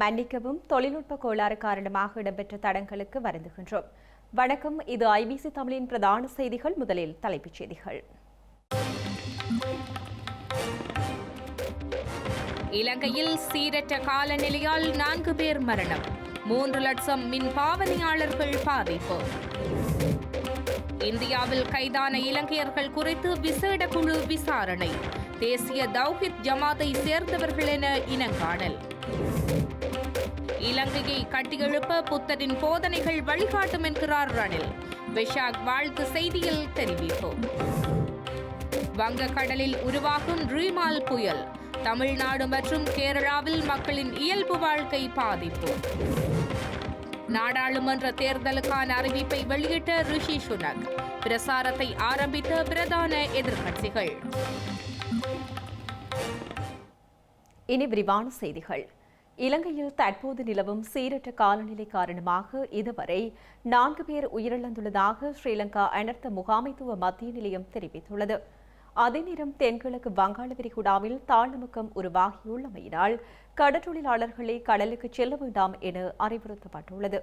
மன்னிக்கவும் தொழில்நுட்ப கோளாறு காரணமாக இடம்பெற்ற தடங்களுக்கு வருந்துகின்றோம். வணக்கம் இது ஐபிசி தமிழின் பிரதான செய்திகள். முதலில் தலைப்புச் செய்திகள். இலங்கையில் சீரற்ற காலநிலையால் நான்கு பேர் மரணம். மூன்று லட்சம் மின் பாவனையாளர்கள் பாதிப்பு. இந்தியாவில் கைதான இலங்கையர்கள் குறித்து விசேட குழு விசாரணை. தேசிய தௌஹித் ஜமாத்தை சேர்ந்தவர்கள் என இனங்காணல். இலங்கையை கட்டியெழுப்ப புத்தரின் போதனைகள் வழிகாட்டும் என்கிறார் ரணில். விஷாக் வாழ்த்து செய்தியில் தெரிவிப்பு. வங்கக்கடலில் உருவாகும் ரீமால் புயல். தமிழ்நாடு மற்றும் கேரளாவில் மக்களின் இயல்பு வாழ்க்கை பாதிப்பு. நாடாளுமன்ற தேர்தலுக்கான அறிவிப்பை வெளியிட்ட ரிஷி சுனக். பிரசாரத்தை ஆரம்பித்த பிரதான எதிர்க்கட்சிகள். இனி விரிவான செய்திகள். இலங்கையில் தற்போது நிலவும் சீரற்ற காலநிலை காரணமாக இதுவரை நான்கு பேர் உயிரிழந்துள்ளதாக ஸ்ரீலங்கா அனர்த்த முகாமைத்துவ மத்திய நிலையம் தெரிவித்துள்ளது. அதே நேரம் தென்கிழக்கு வங்காள விரிகுடாவில் தாழ்நமுக்கம் உருவாகியுள்ளமையினால் கடற்றொழிலாளர்களை கடலுக்கு செல்ல வேண்டாம் என அறிவுறுத்தப்பட்டுள்ளது.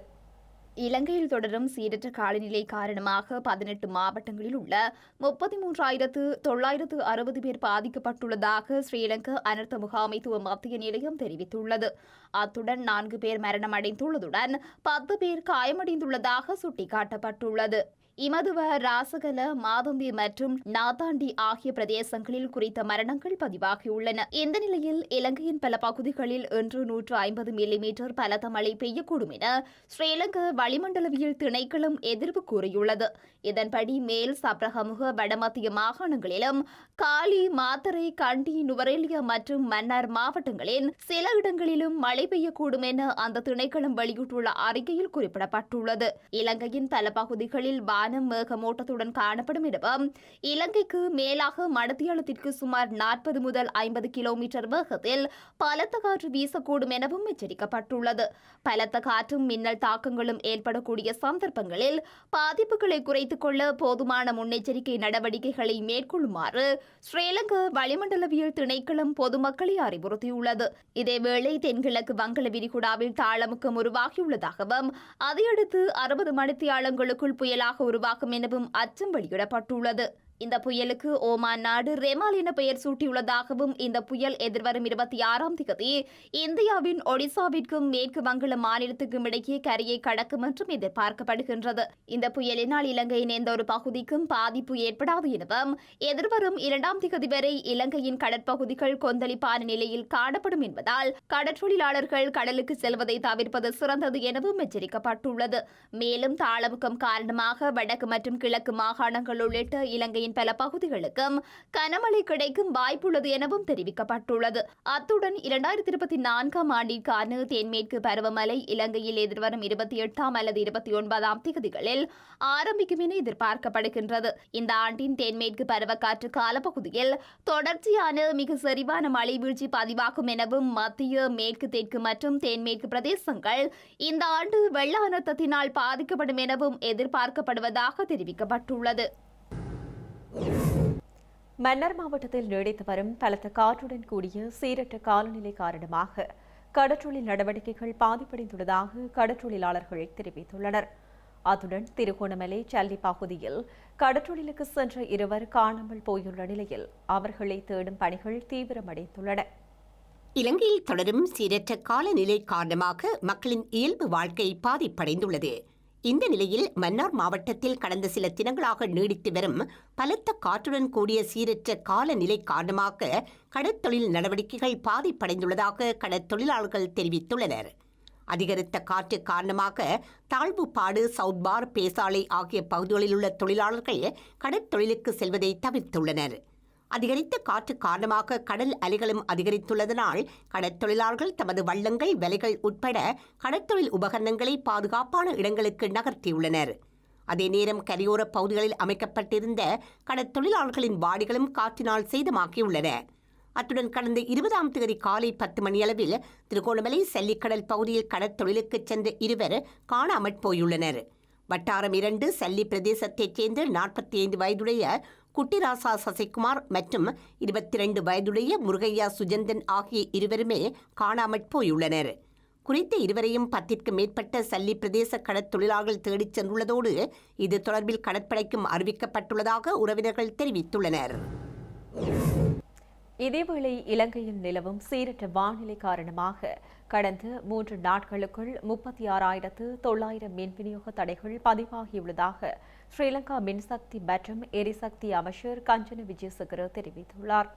இலங்கையில் தொடரும் சீரற்ற காலநிலை காரணமாக பதினெட்டு மாவட்டங்களில் உள்ள முப்பத்தி மூன்றாயிரத்து தொள்ளாயிரத்து அறுபது பேர் பாதிக்கப்பட்டுள்ளதாக ஸ்ரீலங்கா அனர்த்த முகாமைத்துவ மத்திய நிலையம் தெரிவித்துள்ளது. அத்துடன் நான்கு பேர் மரணமடைந்துள்ளதுடன் பத்து பேர் காயமடைந்துள்ளதாக சுட்டிக்காட்டப்பட்டுள்ளது. இமதுவ ராசகல மாதம்பி மற்றும் நாதாண்டி ஆகிய பிரதேசங்களில் குறித்த மரணங்கள் பதிவாகியுள்ளன. இந்த நிலையில் இலங்கையின் பல பகுதிகளில் இன்று நூற்று ஐம்பது மில்லிமீட்டர் பலத்த மழை பெய்யக்கூடும் என ஸ்ரீலங்கா வளிமண்டலவியல் திணைக்களம் எதிர்ப்பு கூறியுள்ளது. இதன்படி மேல் சப்ரகமுக வடமத்திய மாகாணங்களிலும் காலி மாத்தரை கண்டி நுவரேலியா மற்றும் மன்னார் மாவட்டங்களின் சில இடங்களிலும் மழை பெய்யக்கூடும் என அந்த திணைக்களம் வெளியிட்டுள்ள அறிக்கையில் குறிப்பிடப்பட்டுள்ளது. இலங்கையின் பல பகுதிகளில் வானம் மேகமூட்டத்துடன் காணப்படும் எனவும் இலங்கைக்கு மேலாக மடத்தியாளத்திற்கு சுமார் நாற்பது முதல் ஐம்பது கிலோமீட்டர் வேகத்தில் பலத்த காற்று வீசக்கூடும் எனவும் எச்சரிக்கப்பட்டுள்ளது. பலத்த காற்றும் மின்னல் தாக்கங்களும் ஏற்படக்கூடிய சந்தர்ப்பங்களில் பாதிப்புகளை குறைத்துக் கொள்ள போதுமான முன்னெச்சரிக்கை நடவடிக்கைகளை மேற்கொள்ளுமாறு ஸ்ரீலங்கா வளிமண்டலவியல் திணைக்களம் பொதுமக்களை அறிவுறுத்தியுள்ளது. இதேவேளை தென்கிழக்கு வங்கள விரிகுடாவில் தாளமுக்கம் உருவாகியுள்ளதாகவும் அதையடுத்து அறுபது மணித்தியாலங்களுக்குள் புயலாக உருவாகும் எனவும் அச்சம் வெளியிடப்பட்டுள்ளது. இந்த புயலுக்கு ஓமான் நாடு ரெமால் என பெயர் சூட்டியுள்ளதாகவும் இந்த புயல் எதிர்வரும் இருபத்தி ஆறாம் தேதி இந்தியாவின் ஒடிசாவிற்கும் மேற்கு வங்கள மாநிலத்துக்கும் இடையே கரையை கடக்கும் என்றும் எதிர்பார்க்கப்படுகின்றது. இந்த புயலினால் இலங்கையின் எந்த ஒரு பகுதிக்கும் பாதிப்பு ஏற்படாது எனவும் எதிர்வரும் இரண்டாம் தேதி வரை இலங்கையின் கடற்பகுதிகள் கொந்தளிப்பான நிலையில் காணப்படும் என்பதால் கடற்றொழிலாளர்கள் கடலுக்கு செல்வதை தவிர்ப்பது சிறந்தது எனவும் எச்சரிக்கப்பட்டுள்ளது. மேலும் தாளமுக்கம் காரணமாக வடக்கு மற்றும் கிழக்கு மாகாணங்கள் உள்ளிட்ட இலங்கையின் பல பகுதிகளுக்கும் கனமழை கிடைக்கும் வாய்ப்புள்ளது எனவும் தெரிவிக்கப்பட்டுள்ளது. அத்துடன் இரண்டாயிரத்தி இருபத்தி நான்காம் ஆண்டிற்கான தென்மேற்கு பருவமழை இலங்கையில் எதிர்வரும் இருபத்தி எட்டாம் அல்லது இருபத்தி ஒன்பதாம் தேதிகளில் ஆரம்பிக்கும் என எதிர்பார்க்கப்படுகின்றது. இந்த ஆண்டின் தென்மேற்கு பருவக்காற்று காலப்பகுதியில் தொடர்ச்சியான மிக செறிவான மழை வீழ்ச்சி பதிவாகும் எனவும் மத்திய மேற்கு தெற்கு மற்றும் தென்மேற்கு பிரதேசங்கள் இந்த ஆண்டு வெள்ள அனர்த்தத்தினால் பாதிக்கப்படும் எனவும் எதிர்பார்க்கப்படுவதாக தெரிவிக்கப்பட்டுள்ளது. மன்னர் மாவட்டத்தில் நீடித்து வரும் பலத்த காற்றுடன் கூடிய சீரற்ற காலநிலை காரணமாக கடற்றொழில் நடவடிக்கைகள் பாதிப்படைந்துள்ளதாக கடற்றொழிலாளர்கள் தெரிவித்துள்ளனர். அத்துடன் திருகோணமலை சல்லி பகுதியில் கடற்றொழிலுக்கு சென்ற இருவர் காணாமல் போயுள்ள நிலையில் அவர்களை தேடும் பணிகள் தீவிரமடைந்துள்ளன. இலங்கையில் தொடரும் சீரற்ற காலநிலை காரணமாக மக்களின் இயல்பு வாழ்க்கை பாதிப்படைந்துள்ளது. இந்த நிலையில் மன்னார் மாவட்டத்தில் கடந்த சில தினங்களாக நீடித்து வரும் பலத்த காற்றுடன் கூடிய சீரற்ற காலநிலை காரணமாக கடற்தொழில் நடவடிக்கைகள் பாதிப்படைந்துள்ளதாக கடற்தொழிலாளர்கள் தெரிவித்துள்ளனர். அதிகரித்த காற்று காரணமாக தாழ்வுப்பாடு சவுத்பார் பேசாலை ஆகிய பகுதிகளில் உள்ள தொழிலாளர்கள் கடற்தொழிலுக்கு செல்வதை தவிர்த்துள்ளனர். அதிகரித்த காற்று காரணமாக கடல் அலைகளும் அதிகரித்துள்ளதனால் கடற்தொழிலாளர்கள் தமது வள்ளங்கள் வலைகள் உட்பட கடற்தொழில் உபகரணங்களை பாதுகாப்பான இடங்களுக்கு நகர்த்தியுள்ளனர். அதே நேரம் கரையோர பகுதிகளில் அமைக்கப்பட்டிருந்த கடற்தொழிலாளர்களின் வாடிகளும் காற்றினால் சேதமாக்கியுள்ளன அத்துடன் கடந்த இருபதாம் தேதி காலை பத்து மணியளவில் திருகோணமலை சல்லிக்கடல் பகுதியில் கடற்தொழிலுக்கு சென்ற இருவர் காணாமற் போயுள்ளனர். வட்டாரம் இரண்டு சல்லி பிரதேசத்தைச் சேர்ந்த நாற்பத்தி ஐந்து வயதுடைய குட்டிராசா சசிகுமார் மற்றும் இருபத்தி ரெண்டு வயதுடைய முருகையா சுஜந்தன் ஆகிய இருவருமே காணாமற் போயுள்ளனர். குறித்த இருவரையும் பத்திற்கு மேற்பட்ட சல்லி பிரதேச கடற்தொழிலாளர்கள் தேடிச் சென்றுள்ளதோடு இது தொடர்பில் கடற்படைக்கும் அறிவிக்கப்பட்டுள்ளதாக உறவினர்கள் தெரிவித்துள்ளனர். இதேவேளை இலங்கையில் நிலவும் சீரற்ற வானிலை காரணமாக கடந்த மூன்று நாட்களுக்குள் முப்பத்தி ஆறாயிரத்து தொள்ளாயிரம் மின் விநியோக தடைகள் பதிவாகியுள்ளதாக ஸ்ரீலங்கா மின்சக்தி மற்றும் எரிசக்தி அமைச்சர் கஞ்சன விஜயசேகர தெரிவித்துள்ளார்.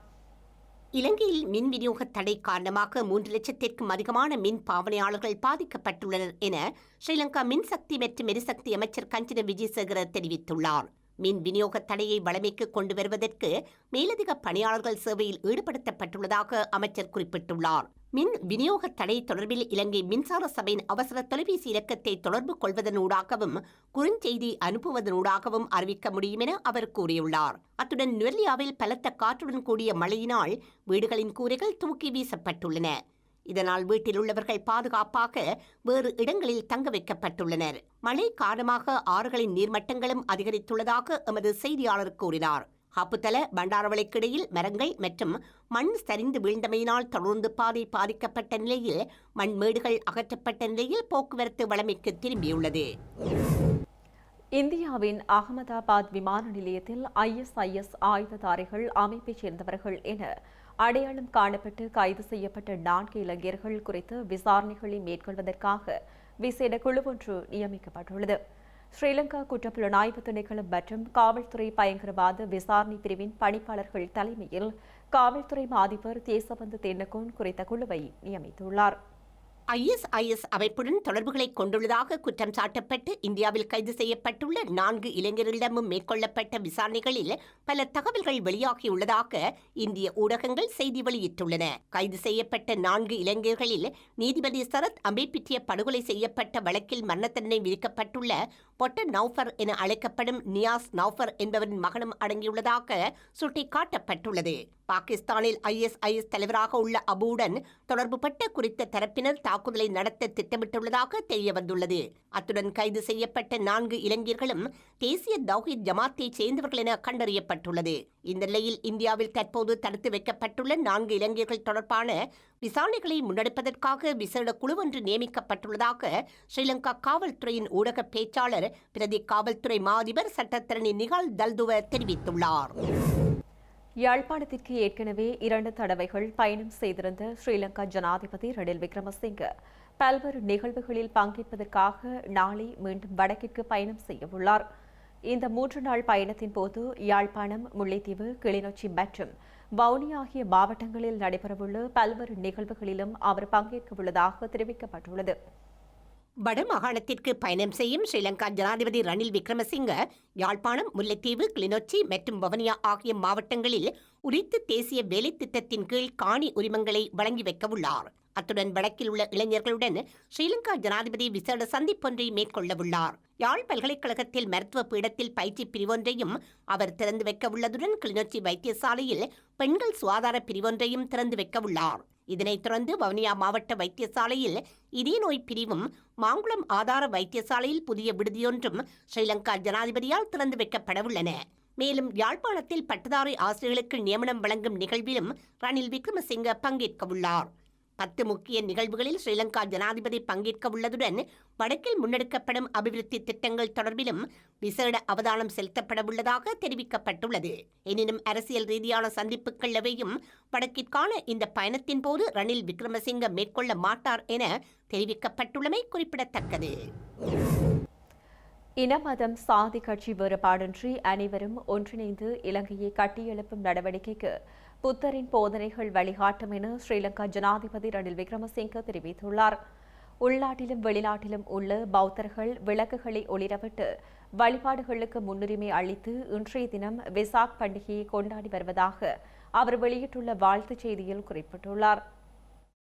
இலங்கையில் மின் விநியோக தடை காரணமாக மூன்று லட்சத்திற்கும் அதிகமான மின் பாவனையாளர்கள் பாதிக்கப்பட்டுள்ளனர் என ஸ்ரீலங்கா மின்சக்தி மற்றும் எரிசக்தி அமைச்சர் கஞ்சன விஜயசேகர தெரிவித்துள்ளார். மின் விநியோக தடையை வளமைக்கு கொண்டு வருவதற்கு மேலதிக பணியாளர்கள் சேவையில் ஈடுபடுத்தப்பட்டுள்ளதாக அமைச்சர் குறிப்பிட்டுள்ளார். மின் விநியோக தடை தொடர்பில் இலங்கை மின்சார சபையின் அவசர தொலைபேசி இலக்கத்தை தொடர்பு கொள்வதனூடாகவும் குறுஞ்செய்தி அனுப்புவதனூடாகவும் அறிவிக்க முடியும் என அவர் கூறியுள்ளார். அத்துடன் நுவர்லியாவில் பலத்த காற்றுடன் கூடிய மழையினால் வீடுகளின் கூரைகள் தூக்கி வீசப்பட்டுள்ளன. இதனால் வீட்டில் உள்ளவர்கள் பாதுகாப்பாக வேறு இடங்களில் தங்க வைக்கப்பட்டுள்ளனர். மழை காரணமாக ஆறுகளின் நீர்மட்டங்களும் அதிகரித்துள்ளதாக எமது செய்தியாளர் கூறினார். ஹப்புத்தல பண்டாரவளைக்கிடையில் மரங்கள் மற்றும் மண் சரிந்து வீழ்ந்தமையினால் தொடர்ந்து பாதை பாதிக்கப்பட்ட நிலையில் மண்மேடுகள் அகற்றப்பட்ட நிலையில் போக்குவரத்து வளமைக்கு திரும்பியுள்ளது. இந்தியாவின் அகமதாபாத் விமான நிலையத்தில் ஐஎஸ்ஐஎஸ் ஆயுததாரிகள் அமைப்பைச் சேர்ந்தவர்கள் என அடையாளம் காணப்பட்டு கைது செய்யப்பட்ட நான்கு இளைஞர்கள் குறித்து விசாரணைகளை மேற்கொள்வதற்காக விசேட குழு ஒன்று நியமிக்கப்பட்டுள்ளது. ஸ்ரீலங்கா குற்றப்புலனாய்வு திணைக்களம் மற்றும் காவல்துறை பயங்கரவாத விசாரணை பிரிவின் பணிப்பாளர்கள் தலைமையில் காவல்துறை மாதிபர் தேசபந்து தென்னகோன் குறித்த குழுவை நியமித்துள்ளார். ஐஎஸ்ஐஎஸ் அமைப்புடன் தொடர்புகளை கொண்டுள்ளதாக குற்றம் சாட்டப்பட்டு இந்தியாவில் கைது செய்யப்பட்டுள்ள நான்கு இளைஞர்களிடமும் மேற்கொள்ளப்பட்ட விசாரணைகளில் பல தகவல்கள் வெளியாகியுள்ளதாக இந்திய ஊடகங்கள் செய்தி வெளியிட்டுள்ளன. கைது செய்யப்பட்ட நான்கு இளைஞர்களில் நீதிபதி சரத் அம்பேபிட்டிய படுகொலை செய்யப்பட்ட வழக்கில் மரண தண்டனை விதிக்கப்பட்டுள்ள பொட்ட நௌஃபர் என அழைக்கப்படும் நியாஸ் நௌஃபர் என்பவரின் மகனும் அடங்கியுள்ளதாக சுட்டிக்காட்டப்பட்டுள்ளது. பாகிஸ்தானில் ஐஎஸ்ஐஎஸ் தலைவராக உள்ள அபுவுடன் தொடர்புபட்ட குறித்த தரப்பினர் தாக்குதலை நடத்த திட்டமிட்டுள்ளதாக தெரியவந்துள்ளது. அத்துடன் கைது செய்யப்பட்ட நான்கு இளைஞர்களும் தேசிய தௌஹித் ஜமாத்தை சேர்ந்தவர்கள் என கண்டறியப்பட்டுள்ளது. இந்த நிலையில் இந்தியாவில் தற்போது தடுத்து வைக்கப்பட்டுள்ள நான்கு இளைஞர்கள் தொடர்பான விசாரணைகளை முன்னெடுப்பதற்காக விசேட குழு ஒன்று நியமிக்கப்பட்டுள்ளதாக ஸ்ரீலங்கா காவல்துறையின் ஊடக பேச்சாளர் பிரதி காவல்துறை மாதிபர் சட்டத்தரணி நிகால் தல்துவ தெரிவித்துள்ளார். யாழ்ப்பாணத்திற்கு ஏற்கனவே இரண்டு தடவைகள் பயணம் செய்திருந்த ஸ்ரீலங்கா ஜனாதிபதி ரணில் விக்ரமசிங்க பல்வேறு நிகழ்வுகளில் பங்கேற்பதற்காக நாளை மீண்டும் வடக்கிற்கு பயணம் செய்யவுள்ளார் இந்த மூன்று நாள் பயணத்தின் போது யாழ்ப்பாணம் முல்லைத்தீவு கிளிநொச்சி மற்றும் வவுனி ஆகிய மாவட்டங்களில் நடைபெறவுள்ள பல்வேறு நிகழ்வுகளிலும் அவர் பங்கேற்க உள்ளதாக தெரிவிக்கப்பட்டுள்ளது. வடமாகாணத்திற்கு பயணம் செய்யும் ஸ்ரீலங்கா ஜனாதிபதி ரணில் விக்ரமசிங்க யாழ்ப்பாணம் முல்லைத்தீவு கிளிநொச்சி மற்றும் வவனியா ஆகிய மாவட்டங்களில் உரித்து தேசிய வேலை திட்டத்தின் கீழ் காணி உரிமங்களை வழங்கி வைக்கவுள்ளார். அத்துடன் வடக்கில் உள்ள இளைஞர்களுடன் ஸ்ரீலங்கா ஜனாதிபதி விசேட சந்திப்பொன்றை மேற்கொள்ளவுள்ளார். யாழ் பல்கலைக்கழகத்தில் மருத்துவ பீடத்தில் பயிற்சி பிரிவொன்றையும் அவர் திறந்து வைக்க உள்ளதுடன் கிளிநொச்சி வைத்தியசாலையில் பெண்கள் சுகாதார பிரிவொன்றையும் திறந்து வைக்கவுள்ளார். இதனைத் தொடர்ந்து வவுனியா மாவட்ட வைத்தியசாலையில் இதய நோய் பிரிவும் மாங்குளம் ஆதார வைத்தியசாலையில் புதிய விடுதியொன்றும் ஸ்ரீலங்கா ஜனாதிபதியால் திறந்து வைக்கப்படவுள்ளன. மேலும் யாழ்ப்பாணத்தில் பட்டதாரி ஆசிரியர்களுக்கு நியமனம் வழங்கும் நிகழ்விலும் ரணில் விக்ரமசிங்க பங்கேற்கவுள்ளார். பத்து முக்கிய நிகழ்வுகளில் ஸ்ரீலங்கா ஜனாதிபதி பங்கேற்க உள்ளதுடன் வடக்கில் முன்னெடுக்கப்படும் அபிவிருத்தி திட்டங்கள் தொடர்பிலும் விசேட அவதானம் செலுத்தப்பட உள்ளதாக தெரிவிக்கப்பட்டுள்ளது. எனினும் அரசியல் ரீதியான சந்திப்புகள் எவையும் வடக்கிற்கான இந்த பயணத்தின் போது ரணில் விக்ரமசிங்க மேற்கொள்ள மாட்டார் என தெரிவிக்கப்பட்டுள்ளமை குறிப்பிடத்தக்கது. இனமதம் சாதி கட்சி வேறுபாடின்றி அனைவரும் ஒன்றிணைந்து இலங்கையை கட்டியெழுப்பும் நடவடிக்கைக்கு புத்தரின் போதனைகள் வழிகாட்டும் என ஸ்ரீலங்கா ஜனாதிபதி ரணில் விக்ரமசிங்க தெரிவித்துள்ளார். உள்நாட்டிலும் வெளிநாட்டிலும் உள்ள பௌத்தர்கள் விளக்குகளை ஒளிரவிட்டு வழிபாடுகளுக்கு முன்னுரிமை அளித்து இன்றைய தினம் வெசாக் பண்டிகையை கொண்டாடி வருவதாக அவர் வெளியிட்டுள்ள வாழ்த்துச் செய்தியில் குறிப்பிட்டுள்ளார்.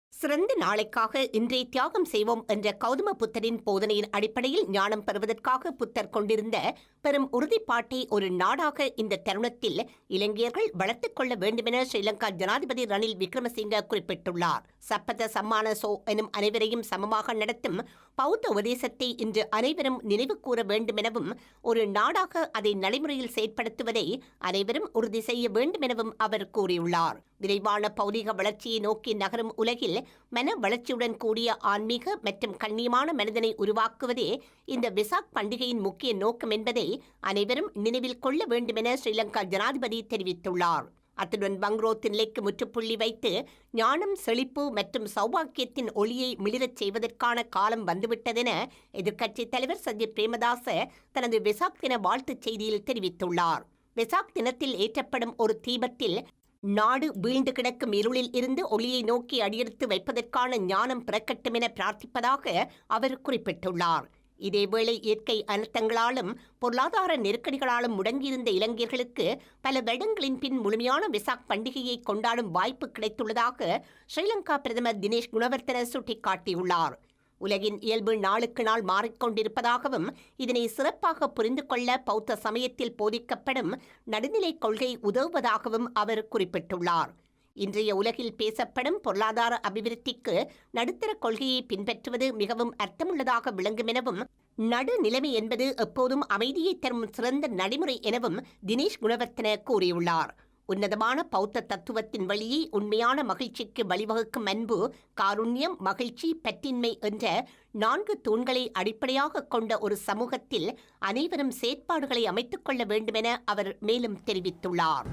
சிறந்த நாளைக்காக இன்றைய தியாகம் செய்வோம் என்ற கௌதம புத்தரின் போதனையின் அடிப்படையில் ஞானம் பெறுவதற்காக புத்தர் கொண்டிருந்த பெரும் உறுதிப்பாட்டை ஒரு நாடாக இந்த தருணத்தில் இலங்கையர்கள் வளர்த்துக் கொள்ள வேண்டுமென ஸ்ரீலங்கா ஜனாதிபதி ரணில் விக்ரமசிங்க குறிப்பிட்டுள்ளார். சப்பத சம்மான சோ எனும் அனைவரையும் சமமாக நடத்தும் பௌத்த உபதேசத்தை இன்று அனைவரும் நினைவு கூற வேண்டுமெனவும் ஒரு நாடாக அதை நடைமுறையில் செயற்படுத்துவதை அனைவரும் உறுதி செய்ய வேண்டுமெனவும் அவர் கூறியுள்ளார். விரைவான பௌதிக வளர்ச்சியை நோக்கி நகரும் உலகில் மன வளர்ச்சியுடன் கூடிய ஆன்மீக மற்றும் கண்ணியமான மனிதனை உருவாக்குவதே இந்த விசாக் பண்டிகையின் முக்கிய நோக்கம் என்பதை அனைவரும் நினைவில் கொள்ள வேண்டுமென ஸ்ரீலங்கா ஜனாதிபதி தெரிவித்துள்ளார். அத்துடன் பங்க்ரோத் நிலைக்கு முற்றுப்புள்ளி வைத்து ஞானம் செழிப்பு மற்றும் சௌபாக்கியத்தின் ஒளியை மிளிரச் செய்வதற்கான காலம் வந்துவிட்டதென எதிர்க்கட்சித் தலைவர் சஜித் பிரேமதாச தனது வெசாக் தின வாழ்த்துச் செய்தியில் தெரிவித்துள்ளார். வெசாக் தினத்தில் ஏற்றப்படும் ஒரு தீபத்தில் நாடு வீழ்ந்து கிடக்கும் இருளில் இருந்து ஒளியை நோக்கி அடியெடுத்து வைப்பதற்கான ஞானம் பிறக்கட்டும் என பிரார்த்திப்பதாக அவர் குறிப்பிட்டுள்ளார். இதேவேளை இயற்கை அனர்த்தங்களாலும் பொருளாதார நெருக்கடிகளாலும் முடங்கியிருந்த இளைஞர்களுக்கு பல வருடங்களின் பின் முழுமையான விசாக் பண்டிகையை கொண்டாடும் வாய்ப்பு கிடைத்துள்ளதாக ஸ்ரீலங்கா பிரதமர் தினேஷ் குணவர்த்தன சுட்டிக்காட்டியுள்ளார். உலகின் இயல்பு நாளுக்கு நாள் மாறிக்கொண்டிருப்பதாகவும் இதனை சிறப்பாக புரிந்து கொள்ள பௌத்த சமயத்தில் போதிக்கப்படும் நடுநிலை கொள்கை உதவுவதாகவும் அவர் குறிப்பிட்டுள்ளார். இன்றைய உலகில் பேசப்படும் பொருளாதார அபிவிருத்திக்கு நடுத்தர கொள்கையை பின்பற்றுவது மிகவும் அர்த்தமுள்ளதாக விளங்கும் எனவும் நடுநிலைமை என்பது எப்போதும் அமைதியை தரும் சிறந்த நடைமுறை எனவும் தினேஷ் குணவர்த்தன கூறியுள்ளார். உன்னதமான பௌத்த தத்துவத்தின் வழியே உண்மையான மகிழ்ச்சிக்கு வழிவகுக்கும் அன்பு காருண்யம் மகிழ்ச்சி பற்றின்மை என்ற நான்கு தூண்களை அடிப்படையாக கொண்ட ஒரு சமூகத்தில் அனைவரும் செயற்பாடுகளை அமைத்துக் கொள்ள வேண்டுமென அவர் மேலும் தெரிவித்துள்ளார்.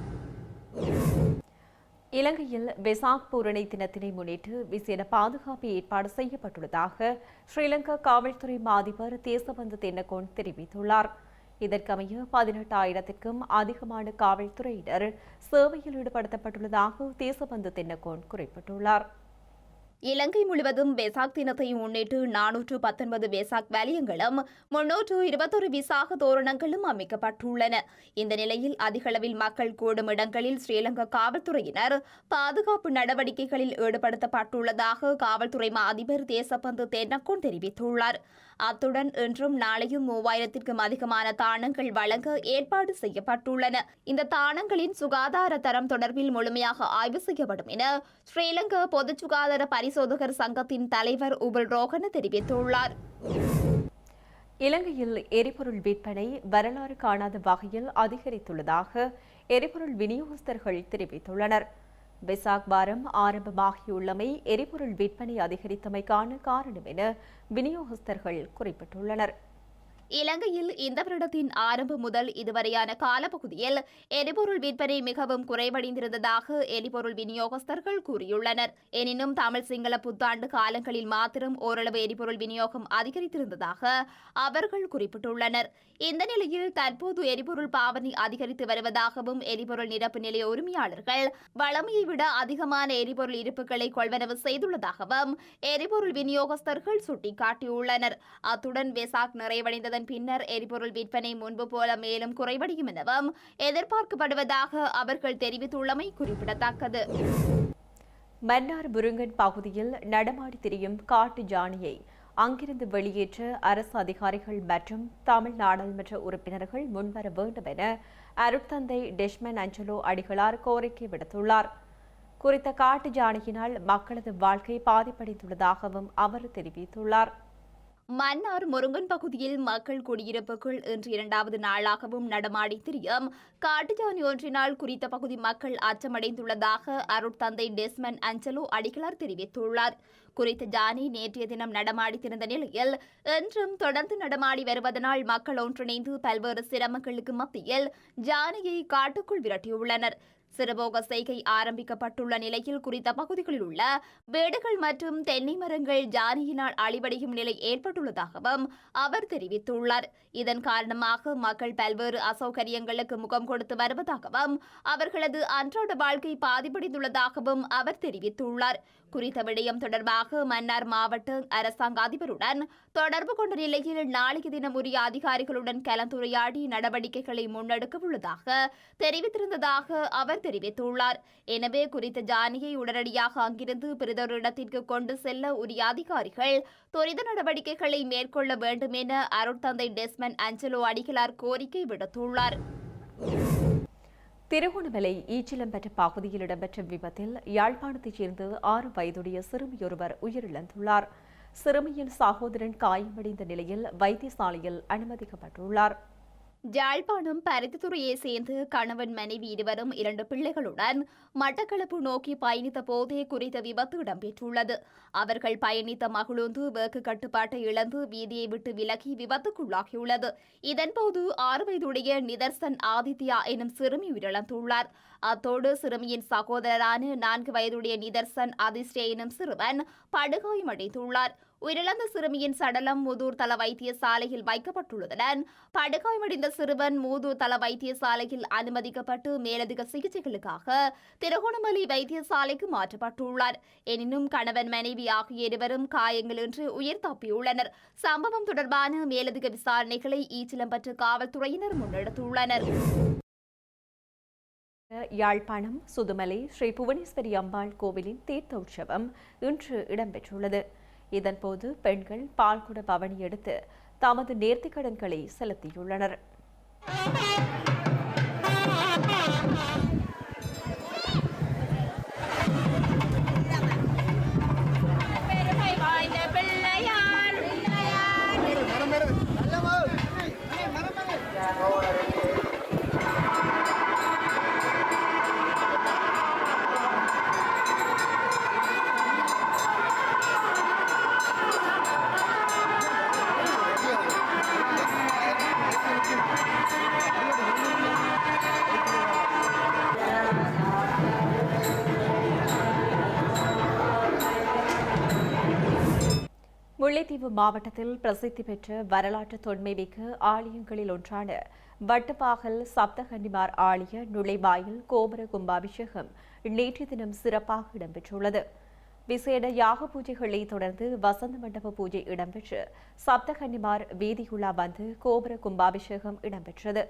இலங்கையில் வெசாக் பூரணி தினத்தினை முன்னிட்டு விசேட பாதுகாப்பு ஏற்பாடு செய்யப்பட்டுள்ளதாக ஸ்ரீலங்கா காவல்துறை மாதிபர் தேசபந்து தென்னகோன் தெரிவித்துள்ளார். இதற்கமைய பதினெட்டாயிரத்திற்கும் அதிகமான காவல்துறையினர் சேவையில் ஈடுபடுத்தப்பட்டுள்ளதாக தேசபந்து தென்னகோன் குறிப்பிட்டுள்ளார். இலங்கை முழுவதும் வெசாக் தினத்தை முன்னிட்டு நானூற்று பத்தொன்பது வெசாக் வலயங்களும் முன்னூற்று இருபத்தொரு விசாக தோரணங்களும் அமைக்கப்பட்டுள்ளன. இந்த நிலையில் அதிகளவில் மக்கள் கூடும் இடங்களில் ஸ்ரீலங்கா காவல்துறையினர் பாதுகாப்பு நடவடிக்கைகளில் ஈடுபடுத்தப்பட்டுள்ளதாக காவல்துறை அதிபர் தேசபந்து தென்னக்கோன் தெரிவித்துள்ளார். அத்துடன் இன்றும் நாளையும் மூவாயிரத்திற்கும் அதிகமான தானங்கள் வழங்க ஏற்பாடு செய்யப்பட்டுள்ளன. இந்த தானங்களின் சுகாதார தரம் தொடர்பில் முழுமையாக ஆய்வு செய்யப்படும் என ஸ்ரீலங்கா பொது சுகாதார பரிசோதகர் சங்கத்தின் தலைவர் உபல் ரோகன தெரிவித்துள்ளார். இலங்கையில் எரிபொருள் விற்பனை வரலாறு காணாத வகையில் அதிகரித்துள்ளதாக எரிபொருள் விநியோகஸ்தர்கள் தெரிவித்துள்ளனர். வெசாக் வாரம் ஆரம்பமாகியுள்ளமை எரிபொருள் விற்பனை அதிகரித்தமைக்கான காரணம் என விநியோகஸ்தர்கள் குறிப்பிட்டுள்ளனர். இலங்கையில் இந்த வருடத்தின் ஆரம்பம் முதல் இதுவரையான காலப்பகுதியில் எரிபொருள் விற்பனை மிகவும் குறைவடைந்திருந்ததாக எரிபொருள் விநியோகஸ்தர்கள் கூறியுள்ளனர். எனினும் தமிழ் சிங்கள புத்தாண்டு காலங்களில் மாத்திரம் ஓரளவு எரிபொருள் விநியோகம் அதிகரித்திருந்ததாக அவர்கள் குறிப்பிட்டுள்ளனர். இந்த நிலையில் தற்போது எரிபொருள் பாவனை அதிகரித்து வருவதாகவும் எரிபொருள் நிரப்பு நிலைய உரிமையாளர்கள் வளமையை விட அதிகமான எரிபொருள் இருப்புகளை கொள்வனவு செய்துள்ளதாகவும் எரிபொருள் விநியோகஸ்தர்கள் சுட்டிக்காட்டியுள்ளனர். அத்துடன் வெசாக் நிறைவடைந்ததன் அதன் பின்னர் எரிபொருள் விற்பனை முன்பு போல மேலும் குறைவடையும் எனவும் எதிர்பார்க்கப்படுவதாக அவர்கள் தெரிவித்துள்ளமை குறிப்பிடத்தக்கது. மன்னார் முருங்கன் பகுதியில் நடமாடி திரியும் காட்டு ஜானியை அங்கிருந்து வெளியேற்ற அரசு அதிகாரிகள் மற்றும் தமிழ் நாடாளுமன்ற உறுப்பினர்கள் முன்வர வேண்டும் என அருட்தந்தை டெஷ்மன் அஞ்சலோ அடிகளார் கோரிக்கை விடுத்துள்ளார். குறித்த காட்டு ஜானியினால் மக்களது வாழ்க்கை பாதிப்படைந்துள்ளதாகவும் அவர் தெரிவித்துள்ளார். மன்னார் முருங்கன் பகுதியில் மக்கள் குடியிருப்புக்குள் இன்று இரண்டாவது நாளாகவும் நடமாடி திரியும் காட்டுஜானி ஒன்றினால் குறித்த பகுதி மக்கள் அச்சமடைந்துள்ளதாக அருட்தந்தை டெஸ்மன் அஞ்சலோ அடிகளார் தெரிவித்துள்ளார். குறித்த ஜானி நேற்றைய தினம் நடமாடி நிலையில் இன்றும் தொடர்ந்து நடமாடி வருவதனால் மக்கள் ஒன்றிணைந்து பல்வேறு சிரமங்களுக்கு மத்தியில் ஜானியை காட்டுக்குள் விரட்டியுள்ளனர். சிறுபோக செய்கை ஆரம்பிக்கப்பட்டுள்ள நிலையில் குறித்த பகுதிகளில் உள்ள வீடுகள் மற்றும் தென்னை மரங்கள் ஜானியினால் அழிவடையும் நிலை ஏற்பட்டுள்ளதாகவும் அவர் தெரிவித்துள்ளார். இதன் காரணமாக மக்கள் பல்வேறு அசௌகரியங்களுக்கு முகம் கொடுத்து வருவதாகவும் அவர்களது அன்றாட வாழ்க்கை பாதிப்படைந்துள்ளதாகவும் அவர் தெரிவித்துள்ளார். குறித்த விடயம் தொடர்பாக மன்னார் மாவட்ட அரசாங்க அதிபருடன் தொடர்பு கொண்ட நிலையில் நாளைய தினம் உரிய அதிகாரிகளுடன் கலந்துரையாடி நடவடிக்கைகளை முன்னெடுக்க உள்ளதாக தெரிவித்திருந்ததாக அவர் தெரிவித்துள்ளார். எனவே குறித்த ஜானியை உடனடியாக அங்கிருந்து பிறிதொரு இடத்திற்கு கொண்டு செல்ல உரிய அதிகாரிகள் துரித நடவடிக்கைகளை மேற்கொள்ள வேண்டும் என அருட்தந்தை டெஸ்மன் அஞ்சலோ அடிகளார் கோரிக்கை விடுத்துள்ளார். திருகோணமலை ஈச்சிலம்பெற்ற பகுதியில் இடம்பெற்ற விபத்தில் யாழ்ப்பாணத்தைச் சேர்ந்த ஆறு வயதுடைய சிறுமியொருவர் உயிரிழந்துள்ளார். சிறுமியின் சகோதரன் காயமடைந்த நிலையில் வைத்தியசாலையில் அனுமதிக்கப்பட்டுள்ளார். ஜாழ்ப்பாணம் பருத்தித்துறையை சேர்ந்து கணவன் மனைவி இருவரும் இரண்டு பிள்ளைகளுடன் மட்டக்களப்பு நோக்கி பயணித்த போதே குறித்த விபத்து இடம்பெற்றுள்ளது. அவர்கள் பயணித்த மகளுந்து வேக்கு கட்டுப்பாட்டை இழந்து வீதியை விட்டு விலகி விபத்துக்குள்ளாகியுள்ளது. இதன்போது ஆறு வயதுடைய நிதர்சன் ஆதித்யா எனும் சிறுமி உயிரிழந்துள்ளார். அத்தோடு சிறுமியின் சகோதரரான நான்கு வயதுடைய நிதர்சன் அதிர்ஷ்ட எனும் சிறுவன் படுகாயமடைந்துள்ளார். உயிரிழந்த சிறுமியின் சடலம் மூதூர் தள வைத்தியசாலையில் வைக்கப்பட்டுள்ளதுடன் படுகாயமடைந்த சிறுவன் மூதூர் தள வைத்தியசாலையில் அனுமதிக்கப்பட்டு மேலதிக சிகிச்சைகளுக்காக திருகோணமலை வைத்தியசாலைக்கு மாற்றப்பட்டுள்ளார். எனினும் கணவன் மனைவி ஆகிய இருவரும் காயங்களின்றி உயிர் தப்பியுள்ளனர். சம்பவம் தொடர்பான மேலதிக விசாரணைகளை ஈச்சிலம்பற்று காவல்துறையினர் முன்னெடுத்துள்ளனர். யாழ்ப்பாணம் சுதுமலை ஸ்ரீ புவனேஸ்வரி அம்பாள் கோவிலின் தீர்த்த உற்சவம் இன்று இடம்பெற்றுள்ளது. இதன்போது பெண்கள் பால்குட பவனி எடுத்து தமது நேர்த்திக்கடன்களை செலுத்தியுள்ளனர். முல்லைத்தீவு மாவட்டத்தில் பிரசித்தி பெற்ற வரலாற்று தொன்மைமிக்க ஆலயங்களில் ஒன்றான வட்டுப்பாகல் சப்தகன்னிமார் ஆலய நுழைவாயில் கோபுர கும்பாபிஷேகம் நேற்று தினம் சிறப்பாக இடம்பெற்றுள்ளது. விசேட யாக பூஜைகளை தொடர்ந்து வசந்த மண்டப பூஜை இடம்பெற்று சப்தகன்னிமார் வீதியுலா வந்து கோபுர கும்பாபிஷேகம் இடம்பெற்றது.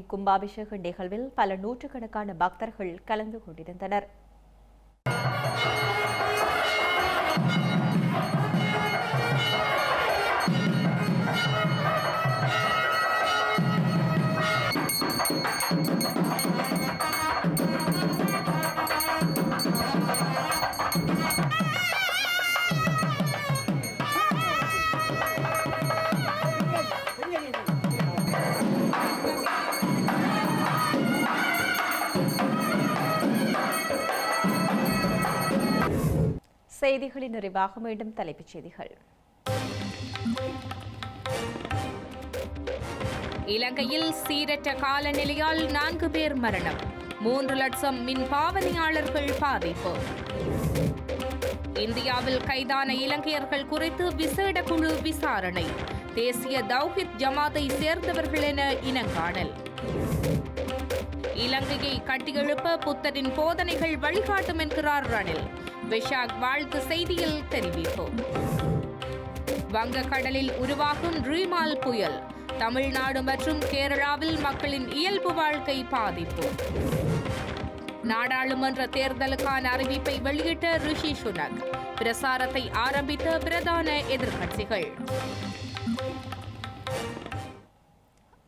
இக்கும்பாபிஷேக நிகழ்வில் பல நூற்றுக்கணக்கான பக்தர்கள் கலந்து கொண்டிருந்தனர். செய்திகளின் நிறைவாக மீண்டும் தலைப்புச் செய்திகள். இலங்கையில் சீரற்ற காலநிலையால் நான்கு பேர் மரணம். மூன்று லட்சம் மின் பாவனையாளர்கள் பாதிப்பு. இந்தியாவில் கைதான இலங்கையர்கள் குறித்து விசேட குழு விசாரணை. தேசிய தௌஹித் ஜமாத்தை சேர்ந்தவர்கள் என இனங்காணல். இலங்கையை கட்டியெழுப்ப புத்தரின் போதனைகள் வழிகாட்டும் என்கிறார் ரணில். விஷாக் வாழ்த்து செய்தியில் தெரிவிப்போம். வங்கக்கடலில் உருவாகும் ரீமால் புயல் தமிழ்நாடு மற்றும் கேரளாவில் மக்களின் இயல்பு வாழ்க்கை பாதிப்பு. நாடாளுமன்ற தேர்தலுக்கான அறிவிப்பை வெளியிட்ட ரிஷி சுனக் பிரசாரத்தை ஆரம்பித்த பிரதான எதிர்க்கட்சிகள்.